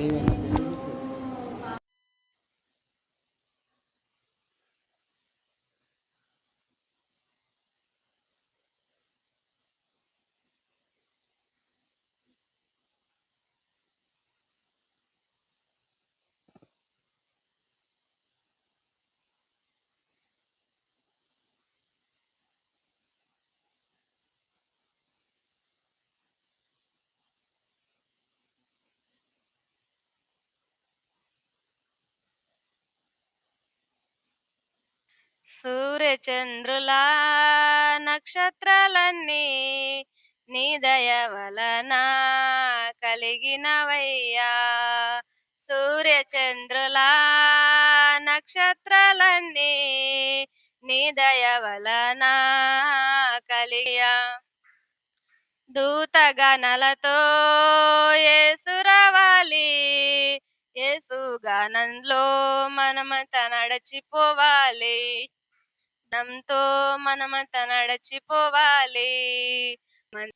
experience. సూర్యచంద్రుల నక్షత్రాలన్నీ నీ దయ వలన కలిగినవయ్యా. సూర్యచంద్రుల నక్షత్రాలన్నీ నీ దయ వలన కలియా దూతగణలతో ఏసురవాలి ఏసుగానంలో మనమంత నడచిపోవాలి. నంతో మనమంత నడచిపోవాలి మన-